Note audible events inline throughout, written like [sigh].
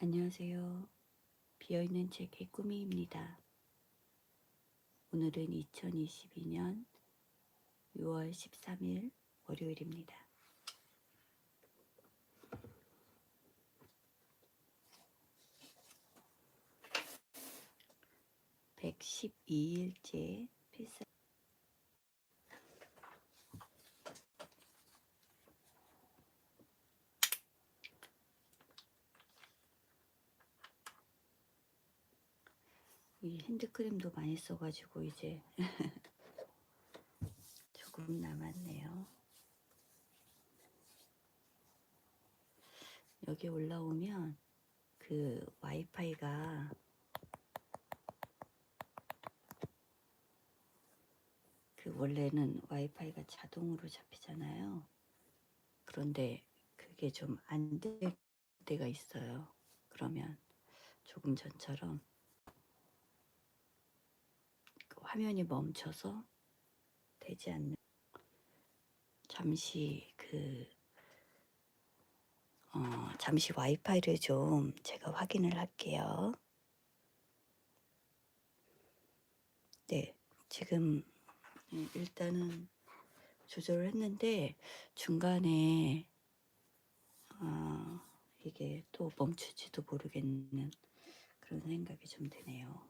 안녕하세요. 비어있는 책의 꾸미입니다. 오늘은 2022년 6월 13일 월요일입니다. (112일째) 필사 이 핸드크림도 많이 써가지고 이제 [laughs] 조금 남았네요. 여기 올라오면 그 와이파이가 그 원래는 와이파이가 자동으로 잡히잖아요. 그런데 그게 좀 안 될 때가 있어요. 그러면 조금 전처럼 그 화면이 멈춰서 되지 않는 잠시 그 어, 잠시 와이파이를 좀 제가 확인을 할게요. 네, 지금 음, 일단은 조절을 했는데 중간에 어, 이게 또 멈출지도 모르겠는 그런 생각이 좀 드네요.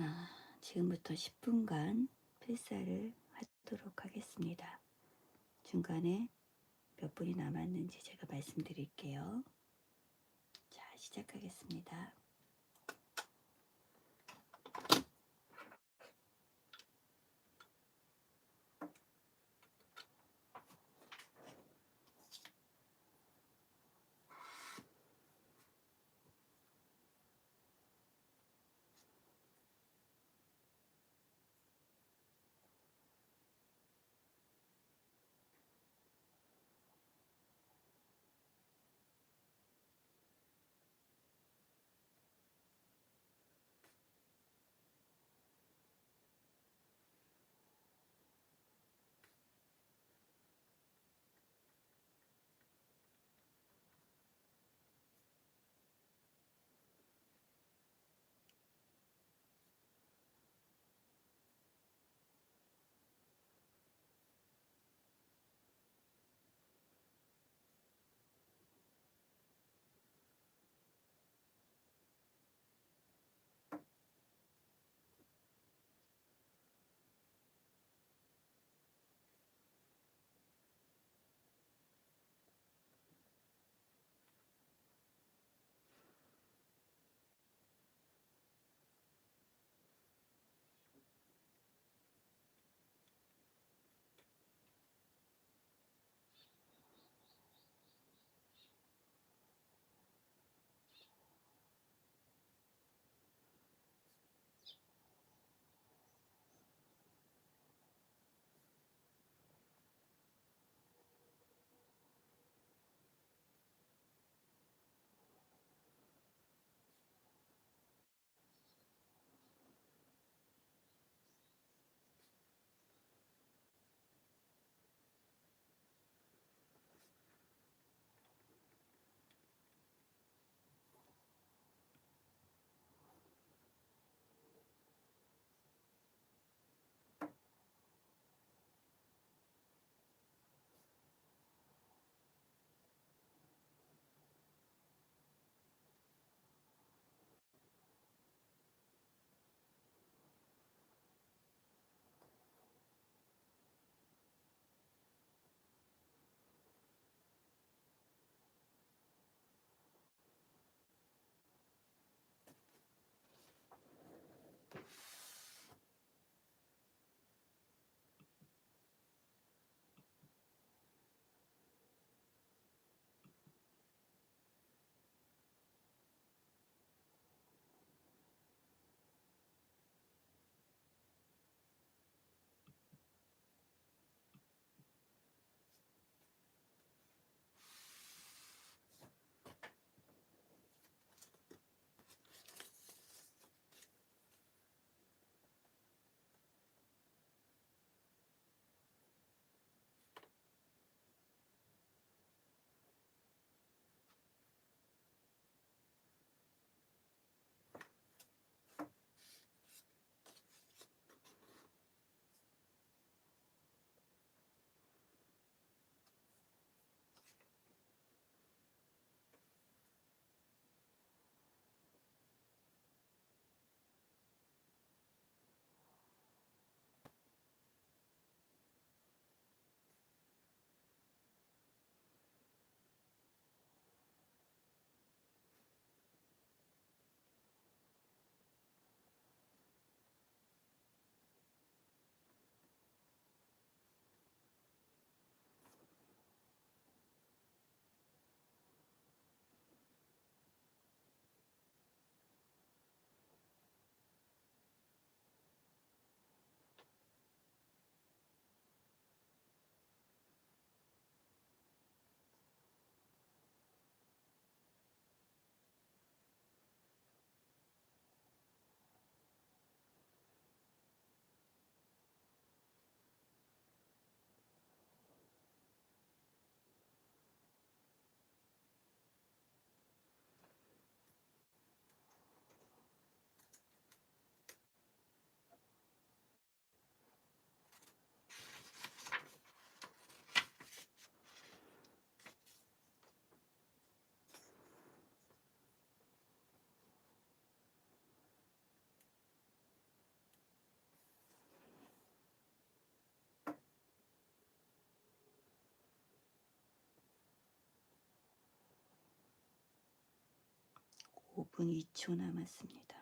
아, 지금부터 10분간 필사를 하도록 하겠습니다. 중간에 몇 분이 남았는지 제가 말씀드릴게요. 자, 시작하겠습니다. 5분 2초 남았습니다.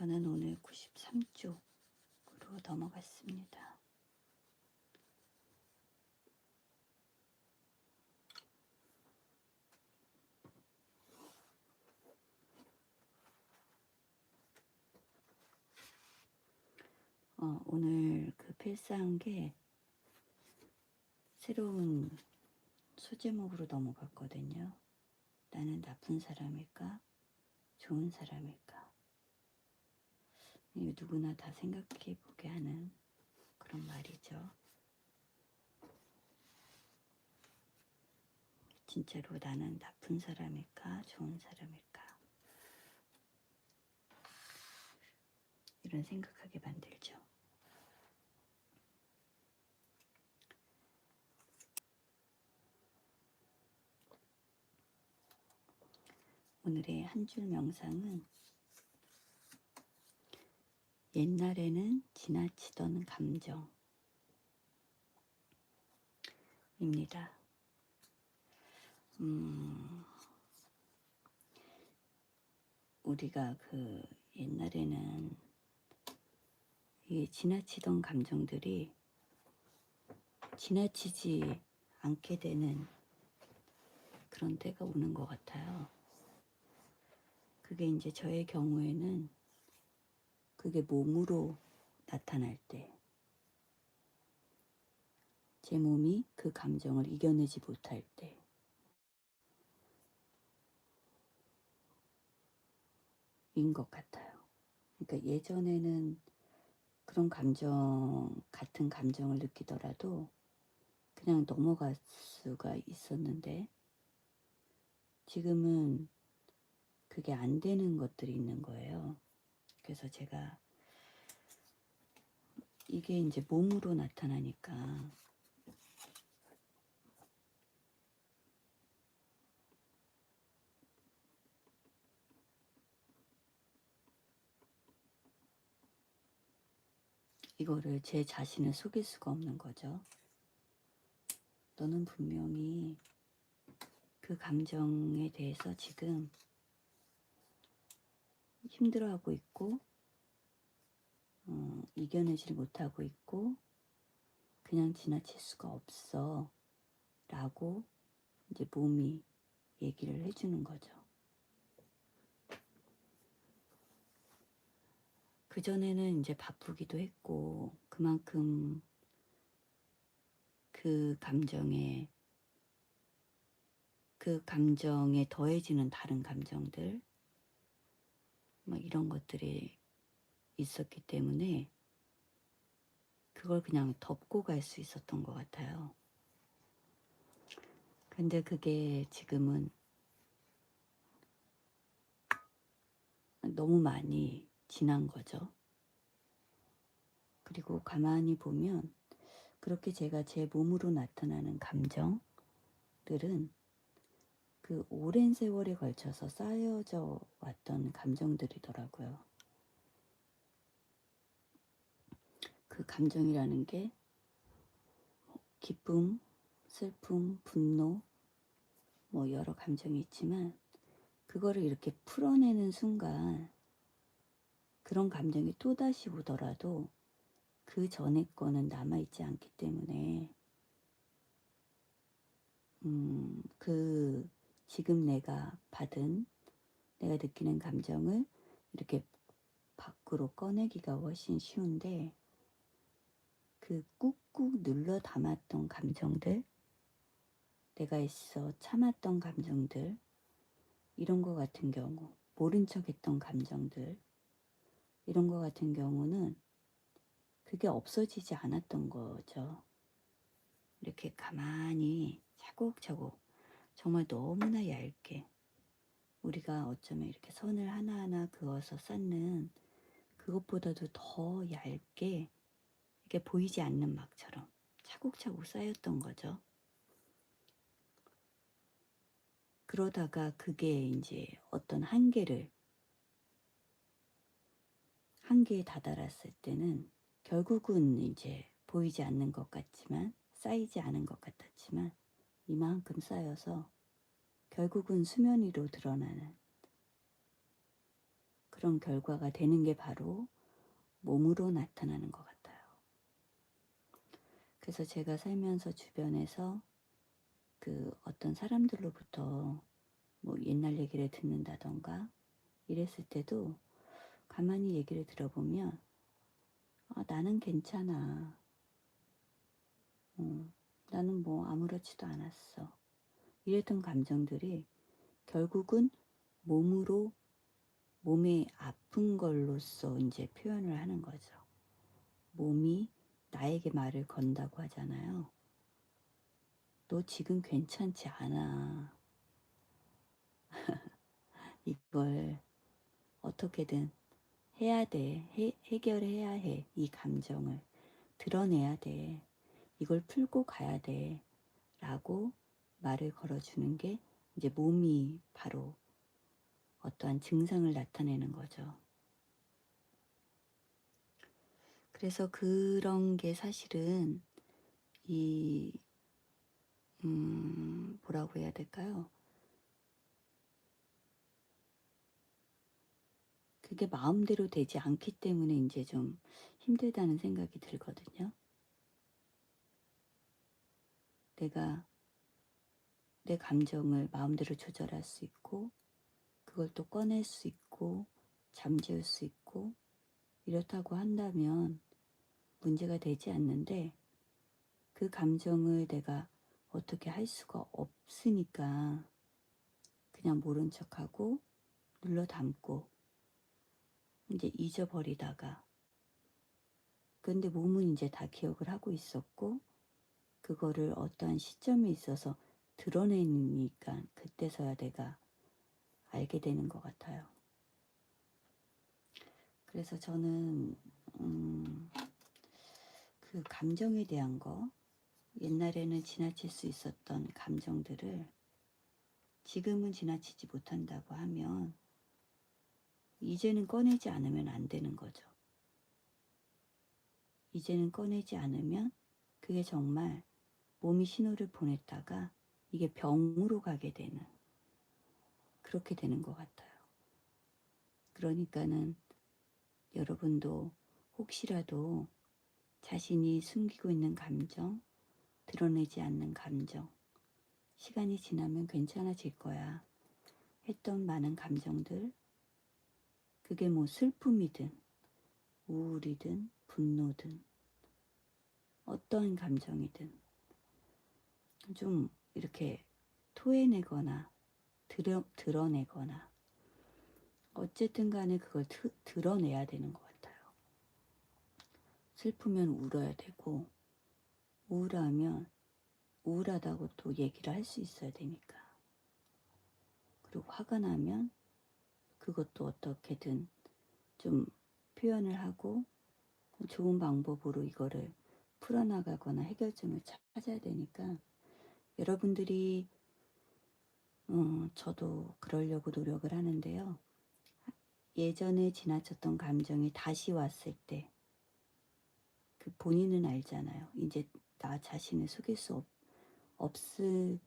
저는 오늘 93쪽으로 넘어갔습니다. 어, 오늘 그 필사한 게 새로운 소제목으로 넘어갔거든요. 나는 나쁜 사람일까? 좋은 사람일까? 이 누구나 다 생각해 보게 하는 그런 말이죠. 진짜로 나는 나쁜 사람일까? 좋은 사람일까? 이런 생각하게 만들죠. 오늘의 한 줄 명상은 옛날에는 지나치던 감정입니다. 음, 우리가 그 옛날에는 이 지나치던 감정들이 지나치지 않게 되는 그런 때가 오는 것 같아요. 그게 이제 저의 경우에는 그게 몸으로 나타날 때, 제 몸이 그 감정을 이겨내지 못할 때, 인 것 같아요. 그러니까 예전에는 그런 감정, 같은 감정을 느끼더라도 그냥 넘어갈 수가 있었는데, 지금은 그게 안 되는 것들이 있는 거예요. 그래서 제가 이게 이제 몸으로 나타나니까 이거를 제 자신을 속일 수가 없는 거죠. 너는 분명히 그 감정에 대해서 지금 힘들어하고 있고, 어, 이겨내지를 못하고 있고, 그냥 지나칠 수가 없어. 라고 이제 몸이 얘기를 해주는 거죠. 그전에는 이제 바쁘기도 했고, 그만큼 그 감정에, 그 감정에 더해지는 다른 감정들, 막 이런 것들이 있었기 때문에 그걸 그냥 덮고 갈 수 있었던 것 같아요. 근데 그게 지금은 너무 많이 지난 거죠. 그리고 가만히 보면 그렇게 제가 제 몸으로 나타나는 감정들은 그 오랜 세월에 걸쳐서 쌓여져 왔던 감정들이더라고요. 그 감정이라는 게 기쁨, 슬픔, 분노, 뭐 여러 감정이 있지만 그거를 이렇게 풀어내는 순간 그런 감정이 또다시 오더라도 그 전에 거는 남아있지 않기 때문에 음, 그 지금 내가 받은 내가 느끼는 감정을 이렇게 밖으로 꺼내기가 훨씬 쉬운데 그 꾹꾹 눌러 담았던 감정들 내가 있어 참았던 감정들 이런 거 같은 경우 모른 척 했던 감정들 이런 거 같은 경우는 그게 없어지지 않았던 거죠. 이렇게 가만히 차곡차곡 정말 너무나 얇게 우리가 어쩌면 이렇게 선을 하나하나 그어서 쌓는 그것보다도 더 얇게 이게 보이지 않는 막처럼 차곡차곡 쌓였던 거죠. 그러다가 그게 이제 어떤 한계를 한계에 다다랐을 때는 결국은 이제 보이지 않는 것 같지만 쌓이지 않은 것 같았지만 이만큼 쌓여서 결국은 수면 위로 드러나는 그런 결과가 되는 게 바로 몸으로 나타나는 것 같아요. 그래서 제가 살면서 주변에서 그 어떤 사람들로부터 뭐 옛날 얘기를 듣는다던가 이랬을 때도 가만히 얘기를 들어보면 아, 나는 괜찮아. 어, 나는 뭐 아무렇지도 않았어. 이랬던 감정들이 결국은 몸으로 몸의 아픈 걸로써 이제 표현을 하는 거죠. 몸이 나에게 말을 건다고 하잖아요. 너 지금 괜찮지 않아. [laughs] 이걸 어떻게든 해야 돼. 해, 해결해야 해. 이 감정을. 드러내야 돼. 이걸 풀고 가야 돼. 라고 말을 걸어주는 게 이제 몸이 바로 어떠한 증상을 나타내는 거죠. 그래서 그런 게 사실은 이, 음, 뭐라고 해야 될까요? 그게 마음대로 되지 않기 때문에 이제 좀 힘들다는 생각이 들거든요. 내가 내 감정을 마음대로 조절할 수 있고, 그걸 또 꺼낼 수 있고, 잠재울 수 있고, 이렇다고 한다면 문제가 되지 않는데, 그 감정을 내가 어떻게 할 수가 없으니까, 그냥 모른 척하고, 눌러 담고, 이제 잊어버리다가, 근데 몸은 이제 다 기억을 하고 있었고, 그거를 어떠한 시점에 있어서 드러내니까 그때서야 내가 알게 되는 것 같아요. 그래서 저는 음, 그 감정에 대한 거 옛날에는 지나칠 수 있었던 감정들을 지금은 지나치지 못한다고 하면 이제는 꺼내지 않으면 안 되는 거죠. 이제는 꺼내지 않으면 그게 정말 몸이 신호를 보냈다가 이게 병으로 가게 되는 그렇게 되는 것 같아요. 그러니까는 여러분도 혹시라도 자신이 숨기고 있는 감정, 드러내지 않는 감정, 시간이 지나면 괜찮아질 거야. 했던 많은 감정들, 그게 뭐 슬픔이든, 우울이든, 분노든, 어떠한 감정이든, 좀 이렇게 토해내거나 드러, 드러내거나 어쨌든 간에 그걸 드, 드러내야 되는 것 같아요. 슬프면 울어야 되고 우울하면 우울하다고 또 얘기를 할 수 있어야 되니까. 그리고 화가 나면 그것도 어떻게든 좀 표현을 하고 좋은 방법으로 이거를 풀어나가거나 해결점을 찾아야 되니까 여러분들이 어, 저도 그러려고 노력을 하는데요. 예전에 지나쳤던 감정이 다시 왔을 때, 그 본인은 알잖아요. 이제 나 자신을 속일 수 없, 없을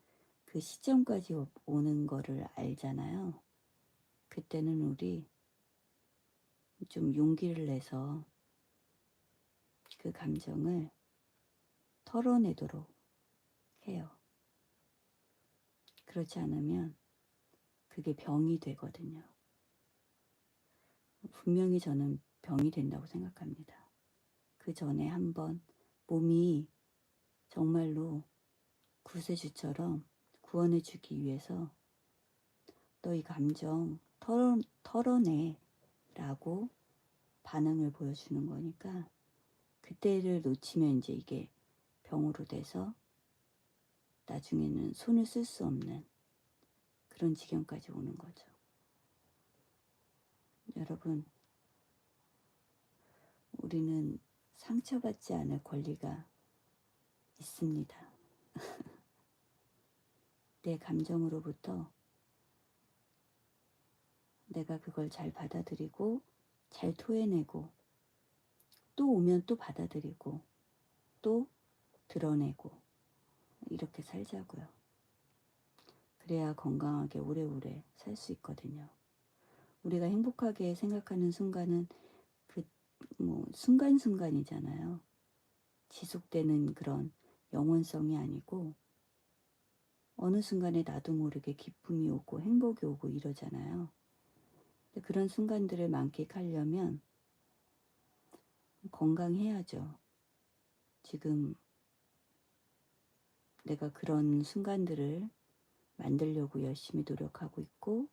그 시점까지 오는 거를 알잖아요. 그때는 우리 좀 용기를 내서 그 감정을 털어내도록 해요. 그렇지 않으면 그게 병이 되거든요. 분명히 저는 병이 된다고 생각합니다. 그 전에 한번 몸이 정말로 구세주처럼 구원해 주기 위해서 너희 감정 털어, 털어내 라고 반응을 보여주는 거니까 그때를 놓치면 이제 이게 병으로 돼서 나중에는 손을 쓸 수 없는 그런 지경까지 오는 거죠. 여러분, 우리는 상처받지 않을 권리가 있습니다. [laughs] 내 감정으로부터 내가 그걸 잘 받아들이고 잘 토해내고 또 오면 또 받아들이고 또 드러내고 이렇게 살자고요. 그래야 건강하게 오래오래 살 수 있거든요. 우리가 행복하게 생각하는 순간은 그 뭐 순간순간이잖아요. 지속되는 그런 영원성이 아니고 어느 순간에 나도 모르게 기쁨이 오고 행복이 오고 이러잖아요. 그런 순간들을 만끽하려면 건강해야죠. 지금 내가 그런 순간들을 만들려고 열심히 노력하고 있고,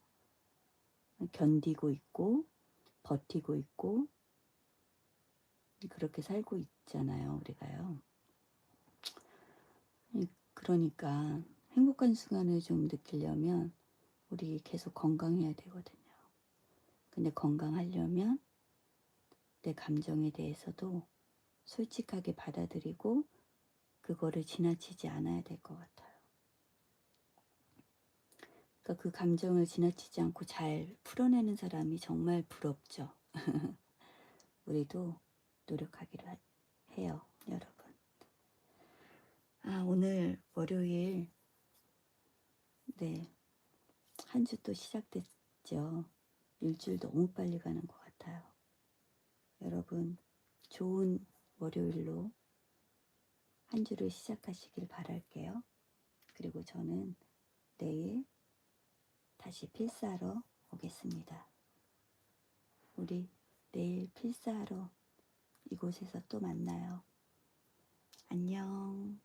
견디고 있고, 버티고 있고, 그렇게 살고 있잖아요, 우리가요. 이- 그러니까 행복한 순간을 좀 느끼려면 우리 계속 건강해야 되거든요. 근데 건강하려면 내 감정에 대해서도 솔직하게 받아들이고 그거를 지나치지 않아야 될 것 같아요. 그러니까 그 감정을 지나치지 않고 잘 풀어내는 사람이 정말 부럽죠. [laughs] 우리도 노력하기로 하- 해요, 여러분. 아, 오늘 월요일, 네, 한 주 또 시작됐죠. 일주일 너무 빨리 가는 것 같아요. 여러분, 좋은 월요일로 한 주를 시작하시길 바랄게요. 그리고 저는 내일 다시 필사하러 오겠습니다. 우리 내일 필사하러 이곳에서 또 만나요. 안녕.